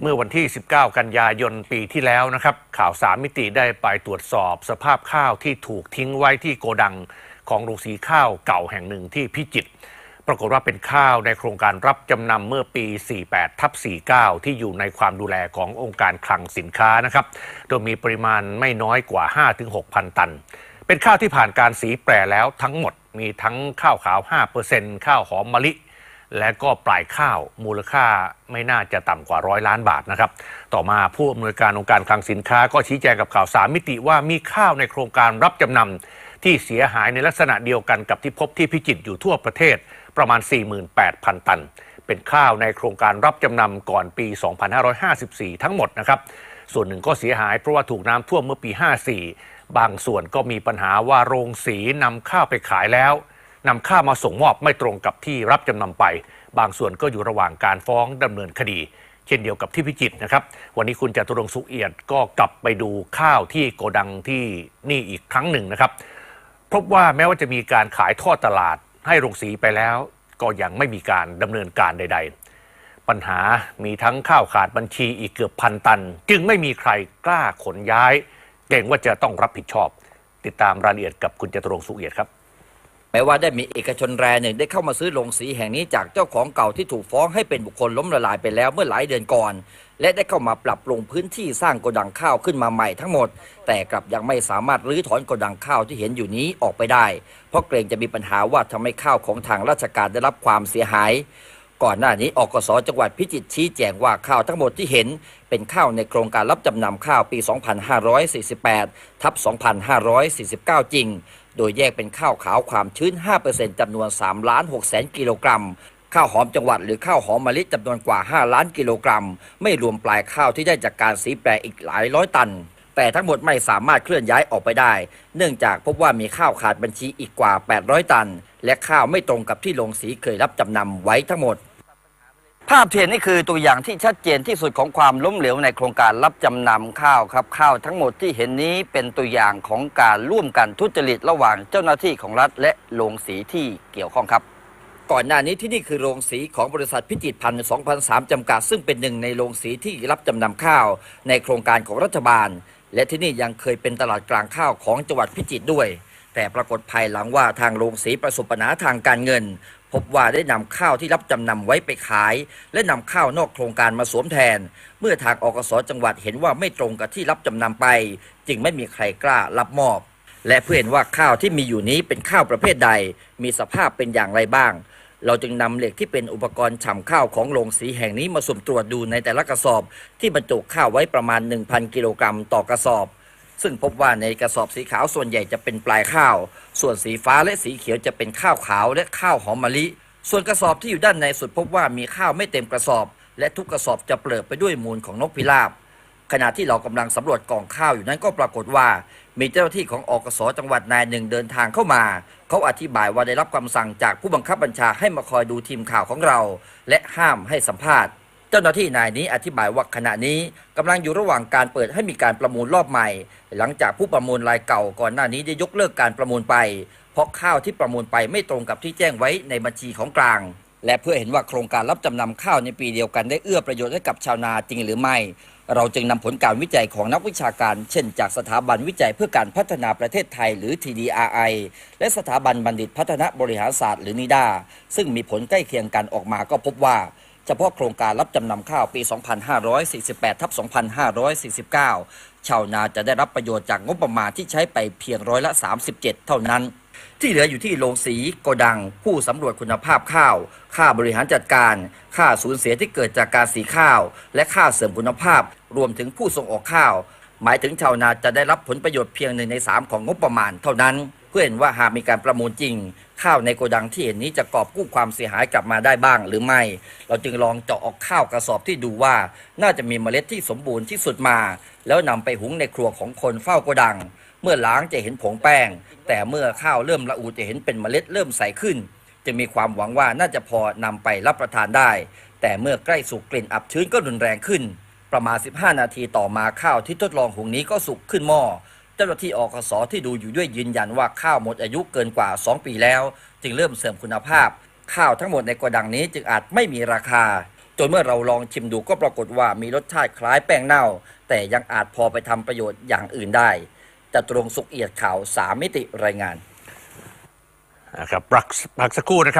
เมื่อวันที่ 19 กันยายนปีที่แล้วนะครับ ข่าวสามมิติได้ไปตรวจสอบสภาพข้าวที่ถูกทิ้งไว้ที่โกดังของโรงสีข้าวเก่าแห่งหนึ่งที่พิจิตรปรากฏว่าเป็นข้าวในโครงการรับจำนำเมื่อปี 48 ทับ 49 ที่อยู่ในความดูแลขององค์การคลังสินค้านะครับ โดยมีปริมาณไม่น้อยกว่า 5-6,000 ตัน เป็นข้าวที่ผ่านการสีแปรแล้วทั้งหมด มีทั้งข้าวขาว 5%ข้าวหอมมะลิ และก็ปลายข้าวมูลค่าไม่น่าจะต่ำกว่าร้อยล้านบาทนะครับ ต่อมาผู้อำนวยการองค์การคลังสินค้าก็ชี้แจงกับข่าวสามมิติว่ามีข้าวในโครงการรับจำนำที่เสียหายในลักษณะเดียวกันกับที่พบที่พิจิตรอยู่ทั่วประเทศประมาณ 48,000 ตัน เป็นข้าวในโครงการรับจำนำก่อนปี 2554 ทั้งหมดนะครับ ส่วนหนึ่งก็เสียหายเพราะว่าถูกน้ำท่วมเมื่อปี 54 บางส่วนก็มีปัญหาว่าโรงสีนำข้าวไปขายแล้ว นำข้าวมาส่งมอบไม่ตรงกับที่รับจำนำไป บางส่วนก็อยู่ระหว่างการฟ้องดำเนินคดี เช่นเดียวกับที่พิจิตรนะครับ วันนี้คุณจตุรงสุเอียดก็กลับไปดูข้าวที่โกดังที่นี่อีกครั้งหนึ่งนะครับ พบว่าแม้ว่าจะมีการขายทอดตลาดให้โรงสีไปแล้ว ก็ยังไม่มีการดำเนินการใด ๆ ปัญหามีทั้งข้าวขาดบัญชีอีกเกือบพันตัน จึงไม่มีใครกล้าขนย้ายเกรงว่าจะต้องรับผิดชอบ ติดตามรายละเอียดกับคุณจตุรงสุเอียดครับ แม้ว่าได้มีเอกชนรายหนึ่งได้เข้ามาซื้อโรงสีแห่งนี้จากเจ้าของเก่าที่ถูกฟ้องให้เป็นบุคคลล้มละลายไปแล้วเมื่อหลายเดือนก่อน และได้เข้ามาปรับปรุงพื้นที่สร้างโกดังข้าวขึ้นมาใหม่ทั้งหมด แต่กลับยังไม่สามารถรื้อถอนโกดังข้าวที่เห็นอยู่นี้ออกไปได้ เพราะเกรงจะมีปัญหาว่าทำให้ข้าวของทางราชการได้รับความเสียหายก่อนหน้านี้อกสจังหวัดพิจิตรชี้แจงว่าข้าวทั้งหมดที่เห็น เป็นข้าวในโครงการรับจำนำข้าวปี 2548 ทับ 2549 จริง โดยแยกเป็นข้าวขาวความชื้น 5%จำนวน3ล้าน6แสนกิโลกรัม ข้าวหอมจังหวัดหรือข้าวหอมมะลิจำนวนกว่า 5 ล้านกิโลกรัม ไม่รวมปลายข้าวที่ได้จากการสีแปรอีกหลายร้อยตัน แต่ทั้งหมดไม่สามารถเคลื่อนย้ายออกไปได้ เนื่องจากพบว่ามีข้าวขาดบัญชีอีกกว่า 800 ตัน และข้าวไม่ตรงกับที่โรงสีเคยรับจำนำไว้ทั้งหมด ภาพที่เห็นนี่คือตัวอย่างที่ชัดเจนที่สุดของความล้มเหลวในโครงการรับจำนำข้าวครับข้าวทั้งหมดที่เห็นนี้เป็นตัวอย่างของการร่วมกันทุจริตระหว่างเจ้าหน้าที่ของรัฐ และโรงสีที่เกี่ยวข้องครับ ก่อนหน้านี้ที่นี่คือโรงสีของบริษัทพิจิตรพันธ์2003 จำกัด ซึ่งเป็นหนึ่งในโรงสีที่รับจำนำข้าว ในโครงการของรัฐบาล และที่นี่ยังเคยเป็นตลาดกลางข้าวของจังหวัดพิจิตรด้วย แต่ปรากฏภายหลังว่าทางโรงสีประสบปัญหาทางการเงิน พบว่าได้นำข้าวที่รับจำนำไว้ไปขาย และนำข้าวนอกโครงการมาสวมแทน เมื่อทางอกสจังหวัดเห็นว่าไม่ตรงกับที่รับจำนำไป จึงไม่มีใครกล้ารับมอบ และเพื่อเห็นว่าข้าวที่มีอยู่นี้เป็นข้าวประเภทใด มีสภาพเป็นอย่างไรบ้าง เราจึงนำเหล็กที่เป็นอุปกรณ์ฉ่ำข้าวของโรงสีแห่งนี้มาสุ่มตรวจดูในแต่ละกระสอบ ที่บรรจุข้าวไว้ประมาณ 1,000 กิโลกรัมต่อกระสอบ ซึ่งพบว่าในกระสอบสีขาวส่วนใหญ่จะเป็นปลายข้าว ส่วนสีฟ้าและสีเขียวจะเป็นข้าวขาวและข้าวหอมมะลิ ส่วนกระสอบที่อยู่ด้านในสุดพบว่ามีข้าวไม่เต็มกระสอบ และทุกกระสอบจะเปลือกไปด้วยมูลของนกพิราบ ขณะที่เรากำลังสำรวจกองข้าวอยู่นั้นก็ปรากฏว่า มีเจ้าหน้าที่ของอกสจังหวัดนายหนึ่งเดินทางเข้ามา เขาอธิบายว่าได้รับคำสั่งจากผู้บังคับบัญชาให้มาคอยดูทีมข่าวของเรา และห้ามให้สัมภาษณ์ เจ้าหน้าที่นายนี้อธิบายว่าขณะนี้กำลังอยู่ระหว่างการเปิดให้มีการประมูลรอบใหม่ หลังจากผู้ประมูลรายเก่าก่อนหน้านี้ได้ยกเลิกการประมูลไป เพราะข้าวที่ประมูลไปไม่ตรงกับที่แจ้งไว้ในบัญชีของกลาง และเพื่อเห็นว่าโครงการรับจำนำข้าวในปีเดียวกันได้เอื้อประโยชน์ให้กับชาวนาจริงหรือไม่ เราจึงนำผลการวิจัยของนักวิชาการ เช่น จากสถาบันวิจัยเพื่อการพัฒนาประเทศไทยหรือ TDRI และสถาบันบัณฑิตพัฒนาบริหารศาสตร์หรือนิดาซึ่งมีผลใกล้เคียงกันออกมาก็พบว่า เฉพาะโครงการรับจำนำข้าวปี 2548ทับ2549 ชาวนาจะได้รับประโยชน์จากงบประมาณที่ใช้ไปเพียงร้อยละ 37 เท่านั้น ที่เหลืออยู่ที่โรงสีโกดัง ผู้สำรวจคุณภาพข้าว ค่าบริหารจัดการ ค่าสูญเสียที่เกิดจากการสีข้าว และค่าเสริมคุณภาพ รวมถึงผู้ส่งออกข้าว หมายถึงชาวนาจะได้รับผลประโยชน์เพียงหนึ่งในสามของงบประมาณเท่านั้น เพื่อเห็นว่าหากมีการประมูลจริง ข้าวในโกดังที่เห็นนี้จะกอบกู้ความเสียหายกลับมาได้บ้างหรือไม่ เราจึงลองเจาะออกข้าวกระสอบที่ดูว่า น่าจะมีเมล็ดที่สมบูรณ์ที่สุดมา แล้วนำไปหุงในครัวของคนเฝ้าโกดัง เมื่อล้างจะเห็นผงแป้ง แต่เมื่อข้าวเริ่มละอูจะเห็นเป็นเมล็ดเริ่มใสขึ้นจึงมีความหวังว่าน่าจะพอนำไปรับประทานได้ แต่เมื่อใกล้สุกกลิ่นอับชื้นก็รุนแรงขึ้น ประมาณ 15 นาทีต่อมาข้าวที่ทดลองหุงนี้ก็สุกขึ้นหม้อ เจ้าหน้าที่อกสที่ดูอยู่ด้วยยืนยันว่าข้าวหมดอายุเกินกว่า 2 ปีแล้ว จึงเริ่มเสื่อมคุณภาพ ข้าวทั้งหมดในโกดังนี้จึงอาจไม่มีราคา จนเมื่อเราลองชิมดูก็ปรากฏว่ามีรสชาติคล้ายแป้งเน่า แต่ยังอาจพอไปทำประโยชน์อย่างอื่นได้จตุรงสุขเอียดข่าวสามมิติรายงานนะครับพักพักสักครู่นะครับ